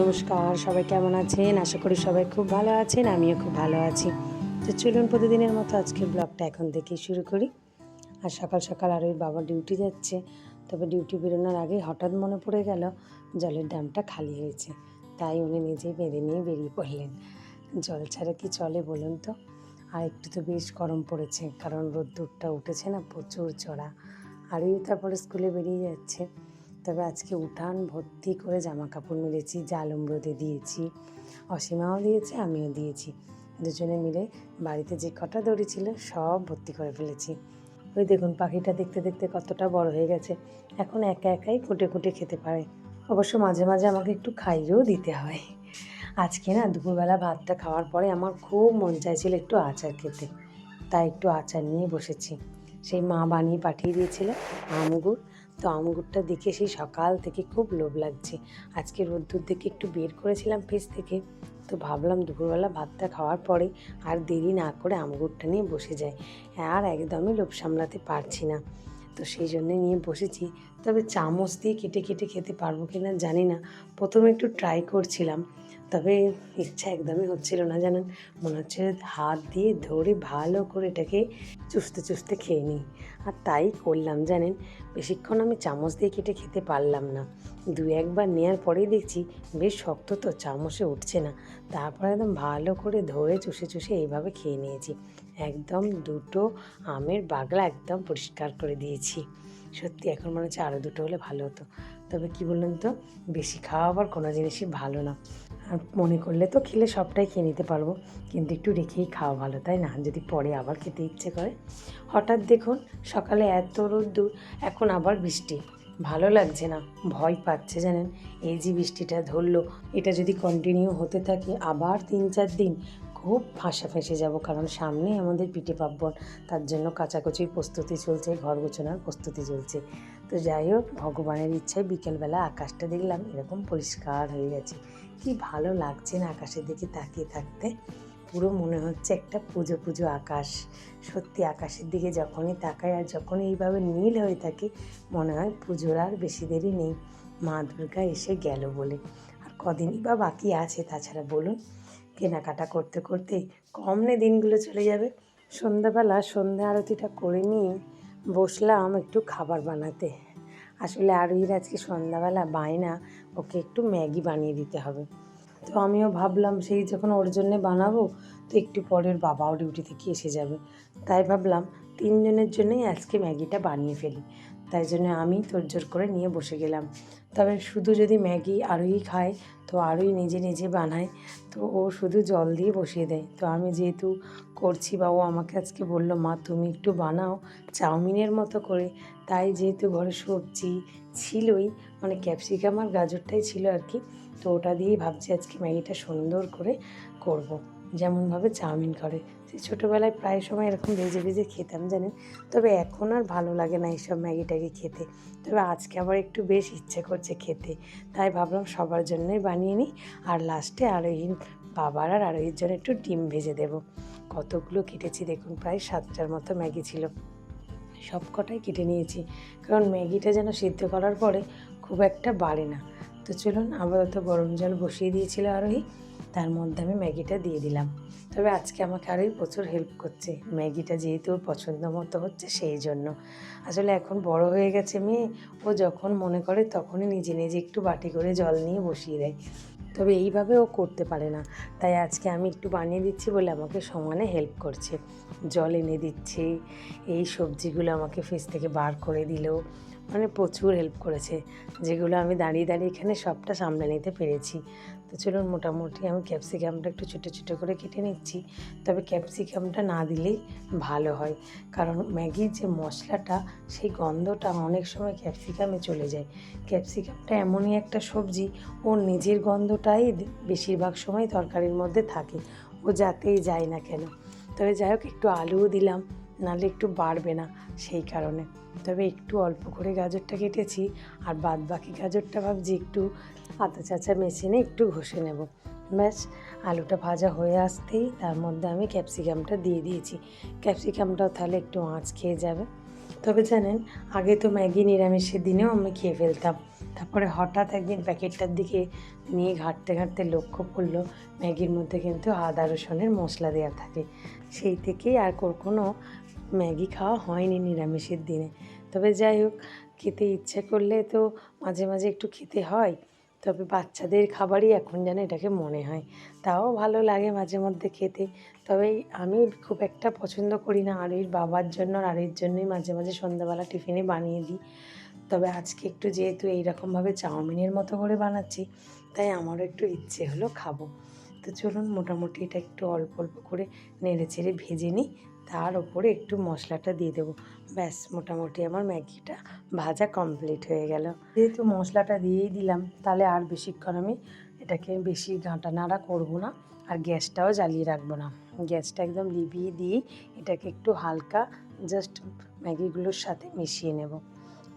নমস্কার, সবাই কেমন আছেন? আশা করি সবাই খুব ভালো আছেন, আমিও খুব ভালো আছি। তো চলুন প্রতিদিনের মতো আজকের ব্লগটা এখন থেকেই শুরু করি। আর সকাল সকাল আর ওই বাবা ডিউটি যাচ্ছে, তবে ডিউটি বেরোনোর আগে হঠাৎ মনে পড়ে গেল জলের ড্যামটা খালি হয়েছে। তাই উনি নিজেই বেঁধে নিয়ে বেরিয়ে পড়লেন। জল ছাড়া কি চলে বলুন তো? আর একটু তো বেশ গরম পড়েছে, কারণ রোদ্দুরটা উঠেছে না, প্রচুর চড়া। আর এই তারপরে স্কুলে বেরিয়ে যাচ্ছে। তবে আজকে উঠান, ভর্তি করে জামা কাপড় মিলেছি জালম রোদে দিয়েছি। অসীমাও দিয়েছে, আমিও দিয়েছি। দুজনে মিলে বাড়িতে যে কটা দড়ি ছিল, সব ভর্তি করে ফেলেছি। ওই দেখুন, পাখিটা দেখতে দেখতে কতটা বড় হয়ে গেছে। এখন একা একাই কুটে কুটে খেতে পারে। অবশ্য মাঝে মাঝে আমাকে একটু খাইয়েও দিতে হয়। আজকে না, দুপুরবেলা ভাতটা খাওয়ার পরে আমার খুব মন চাইছিল একটু আচার খেতে। তাই একটু আচার নিয়ে বসেছি। সেই মা বানিয়ে পাঠিয়ে দিয়েছিল আমগুড় তো আমগুড়টা দেখে সেই সকাল থেকে খুব লোভ লাগছে। আজকে রোদ্দুর দেখে একটু বের করেছিলাম ফ্রিজ থেকে। তো ভাবলাম দুপুরবেলা ভাতটা খাওয়ার পরে আর দেরি না করে আমগুড়টা নিয়ে বসে যায় আর একদমই লোভ সামলাতে পারছি না। তো সেই জন্যে নিয়ে বসেছি। তবে চামচ দিয়ে কেটে কেটে খেতে পারব কি না জানি না। প্রথমে একটু ট্রাই করছিলাম। তবে ইচ্ছা একদমই হচ্ছিল না জানেন। মনে হচ্ছে হাত দিয়ে ধরে ভালো করে এটাকে চুষতে চুষতে খেয়ে নিই। আর তাই করলাম জানেন। বেশিক্ষণ আমি চামচ দিয়ে কেটে খেতে পারলাম না। দু একবার নেওয়ার পরেই দেখছি বেশ শক্ত তো, চামচে উঠছে না। তারপর একদম ভালো করে ধরে চুষে চুষে এইভাবে খেয়ে নিয়েছি। একদম দুটো আমের বাগলা একদম পরিষ্কার করে দিয়েছি। সত্যি এখন মনে হচ্ছে আরও দুটো হলে ভালো হতো। তবে কি বলুন তো, বেশি খাওয়া আবার কোনো জিনিসই ভালো না। আর মনে করলে তো খেলে সবটাই খেয়ে নিতে পারব, কিন্তু একটু রেখেই খাওয়া ভালো, তাই না? যদি পরে আবার খেতে ইচ্ছে করে। হঠাৎ দেখুন, সকালে এত রোদ্দুর, এখন আবার বৃষ্টি। ভালো লাগছে না, ভয় পাচ্ছে জানেন। এই যে বৃষ্টিটা ধরলো, এটা যদি কন্টিনিউ হতে থাকে, আবার তিন চার দিন খুব ফাঁসা ফেঁসে যাব, কারণ সামনে আমাদের পিঠে পার্বণ, তার জন্য কাচাকুচির প্রস্তুতি চলছে, ঘর গোছানোর প্রস্তুতি চলছে। তো যাই হোক, ভগবানের ইচ্ছায় বিকেলবেলা আকাশটা দেখলাম, এরকম পরিষ্কার হয়ে গেছে। কি ভালো লাগছে না আকাশের দিকে তাকিয়ে থাকতে। পুরো মনে হচ্ছে একটা পুজো পুজো আকাশ। সত্যি আকাশের দিকে যখনই তাকাই আর যখন এইভাবে নীল হয়ে থাকে, মনে হয় পুজোর আর বেশি দেরি নেই। মা দুর্গা এসে গেল বলে। আর কদিনই বা বাকি আছে তাছাড়া বলুন। কেনাকাটা করতে করতে কমনে দিনগুলো চলে যাবে। সন্ধ্যাবেলা সন্ধ্যা আরতিটা করে নিয়ে বসলাম একটু খাবার বানাতে। আসলে আরোহীর আজকে সন্ধ্যাবেলা বায়না, ওকে একটু ম্যাগি বানিয়ে দিতে হবে। তো আমিও ভাবলাম, সেই যখন ওর জন্যে বানাবো, তো একটু পরের বাবাও ডিউটি থেকে এসে যাবে। তাই ভাবলাম, তিনজনের জন্যই আজকে ম্যাগিটা বানিয়ে ফেলি। তাই জন্য আমি তোড়জোড় করে নিয়ে বসে গেলাম। তবে শুধু যদি ম্যাগি আরোই খায়, তো আরোই নিজে নিজে বানায়, তো ও শুধু জল দিয়ে বসিয়ে দেয়। তো আমি যেহেতু করছি বা ও আমাকে আজকে বলল, মা, তুমি একটু বানাও চাউমিনের মতো করে। তাই যেহেতু ঘরে সবজি ছিলই মানে ক্যাপসিকাম আর গাজরটাই ছিল আর কি, তো ওটা দিয়েই ভাবছি আজকে ম্যাগিটা সুন্দর করে করব। যেমনভাবে চাউমিন করে। সে ছোটোবেলায় প্রায় সময় এরকম ভেজে ভেজে খেতাম, জানেন? তবে এখন আর ভালো লাগে না এইসব ম্যাগি ট্যাগি খেতে। তবে আজকে আবার একটু বেশ ইচ্ছে করছে খেতে। তাই ভাবলাম সবার জন্যই বানিয়ে নিই। আর লাস্টে আরোহীর বাবার আর আরোহীর জন্য একটু ডিম ভেজে দেবো। কতগুলো কেটেছি দেখুন, প্রায় সাতটার মতো ম্যাগি ছিল। সব কটাই কেটে নিয়েছি। কারণ ম্যাগিটা যেন সিদ্ধ করার পরে খুব একটা বাড়ে না। তো চলুন আপাতত গরম জল বসিয়ে দিয়েছিল আরোহী। তার মধ্যে আমি ম্যাগিটা দিয়ে দিলাম। তবে আজকে আমাকে আরোই প্রচুর হেল্প করছে। ম্যাগিটা যেহেতু ওর পছন্দ মতো হচ্ছে সেই জন্য। আসলে এখন বড় হয়ে গেছে মেয়ে, ও যখন মনে করে তখনই নিজে নিজে একটু বাটি করে জল নিয়ে বসিয়ে দেয়। তবে এইভাবে ও করতে পারে না। তাই আজকে আমি একটু বানিয়ে দিচ্ছি বলে আমাকে সমানে হেল্প করছে। জল এনে দিচ্ছে, এই সবজিগুলো আমাকে ফ্রিজ থেকে বার করে দিল। মানে প্রচুর হেল্প করেছে। যেগুলো আমি দাঁড়িয়ে দাঁড়িয়ে এখানে সবটা সামলে নিতে পেরেছি। তো চলুন মোটামুটি, আমি ক্যাপসিকামটা একটু ছোটো ছোটো করে কেটে নিচ্ছি। তবে ক্যাপসিকামটা না দিলেই ভালো হয়। কারণ ম্যাগির যে মশলাটা, সেই গন্ধটা অনেক সময় ক্যাপসিকামে চলে যায়। ক্যাপসিকামটা এমনই একটা সবজি, ওর নিজের গন্ধটাই বেশিরভাগ সময় তরকারির মধ্যে থাকে। ও যাতেই যায় না কেন। তবে যাই হোক, একটু আলুও দিলাম, নাহলে একটু বাড়বে না সেই কারণে। তবে একটু অল্প করে গাজরটা কেটেছি, আর বাদ বাকি গাজরটা ভাবছি একটু আতা চাচা মেশিনে একটু ঘষে নেব। ব্যাস, আলুটা ভাজা হয়ে আসতেই তার মধ্যে আমি ক্যাপসিকামটা দিয়ে দিয়েছি। ক্যাপসিকামটাও তাহলে একটু আঁচ খেয়ে যাবে। তবে জানেন, আগে তো ম্যাগি নিরামিষের দিনেও আমি খেয়ে ফেলতাম। তারপরে হঠাৎ একদিন প্যাকেটটার দিকে নিয়ে ঘাঁটতে ঘাঁটতে লক্ষ্য করল ম্যাগির মধ্যে কিন্তু আদা, রসুনের মশলা দেওয়া থাকে। সেই থেকেই আর কখনো ম্যাগি খাওয়া হয়নি নিরামিষের দিনে। তবে যাই হোক, খেতে ইচ্ছে করলে তো মাঝে মাঝে একটু খেতে হয়। তবে বাচ্চাদের খাবারই এখন যেন এটাকে মনে হয়। তাও ভালো লাগে মাঝে মধ্যে খেতে। তবে আমি খুব একটা পছন্দ করি না আরুইর বাবার জন্য আর আরুইর জন্যই মাঝে মাঝে সন্ধ্যাবেলা টিফিনে বানিয়ে দিই। তবে আজকে একটু যেহেতু এইরকমভাবে চাউমিনের মতো করে বানাচ্ছি, তাই আমারও একটু ইচ্ছে হলো খাব। তো চলুন মোটামুটি এটা একটু অল্প অল্প করে নেড়ে চেড়ে ভেজে নিই। তার ওপরে একটু মশলাটা দিয়ে দেবো। ব্যাস, মোটামুটি আমার ম্যাগিটা ভাজা কমপ্লিট হয়ে গেল। যেহেতু মশলাটা দিয়েই দিলাম, তাহলে আর বেশিক্ষণ আমি এটাকে বেশি ঘাঁটা নাড়া করব না আর গ্যাসটাও জ্বালিয়ে রাখব না। গ্যাসটা একদম লিভিয়ে দিয়ে এটাকে একটু হালকা জাস্ট ম্যাগিগুলোর সাথে মিশিয়ে নেব।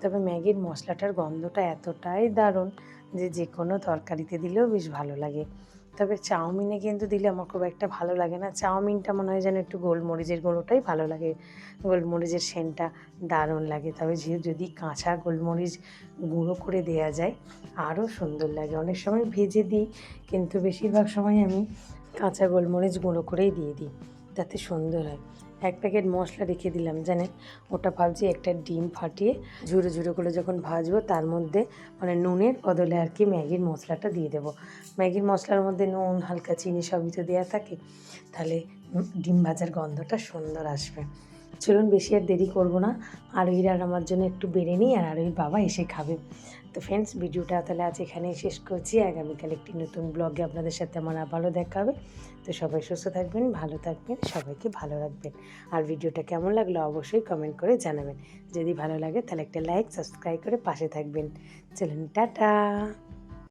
তবে ম্যাগির মশলাটার গন্ধটা এতটাই দারুণ যে যে কোনো তরকারিতে দিলেও বেশ ভালো লাগে। তবে চাউমিনে কিন্তু দিলে আমার খুব একটা ভালো লাগে না। চাউমিনটা মনে হয় যেন একটু গোলমরিচের গুঁড়োটাই ভালো লাগে। গোলমরিচের সেনটা দারুণ লাগে। তবে যেহেতু যদি কাঁচা গোলমরিচ গুঁড়ো করে দেয়া যায়, আরও সুন্দর লাগে। অনেক সময় ভেজে দিই, কিন্তু বেশিরভাগ সময় আমি কাঁচা গোলমরিচ গুঁড়ো করেই দিয়ে দিই। তাতে সুন্দর হয়। এক প্যাকেট মশলা রেখে দিলাম, জানেন? ওটা ভাবছি একটা ডিম ফাটিয়ে ঝুড়ো ঝুড়ো করে যখন ভাজবো, তার মধ্যে মানে নুনের বদলে আর কি ম্যাগির মশলাটা দিয়ে দেবো। ম্যাগির মশলার মধ্যে নুন, হালকা চিনি সবই তো দেওয়া থাকে, তাহলে ডিম ভাজার গন্ধটা সুন্দর আসবে। চলুন বেশি আর দেরি করব না। আরোহীর আর আমার জন্য একটু বেড়ে নিই আর আরোহীর বাবা এসে খাবে। তো ফ্রেন্ডস ভিডিওটা তাহলে আজ এখানেই শেষ করছি। আগামীকাল একটি নতুন ব্লগে আপনাদের সাথে আমার আবারও দেখা হবে। তো সবাই সুস্থ থাকবেন, ভালো থাকবেন, সবাইকে ভালো রাখবেন। আর ভিডিওটা কেমন লাগল অবশ্যই কমেন্ট করে জানাবেন। যদি ভালো লাগে তাহলে একটা লাইক সাবস্ক্রাইব করে পাশে থাকবেন। চলুন, টাটা!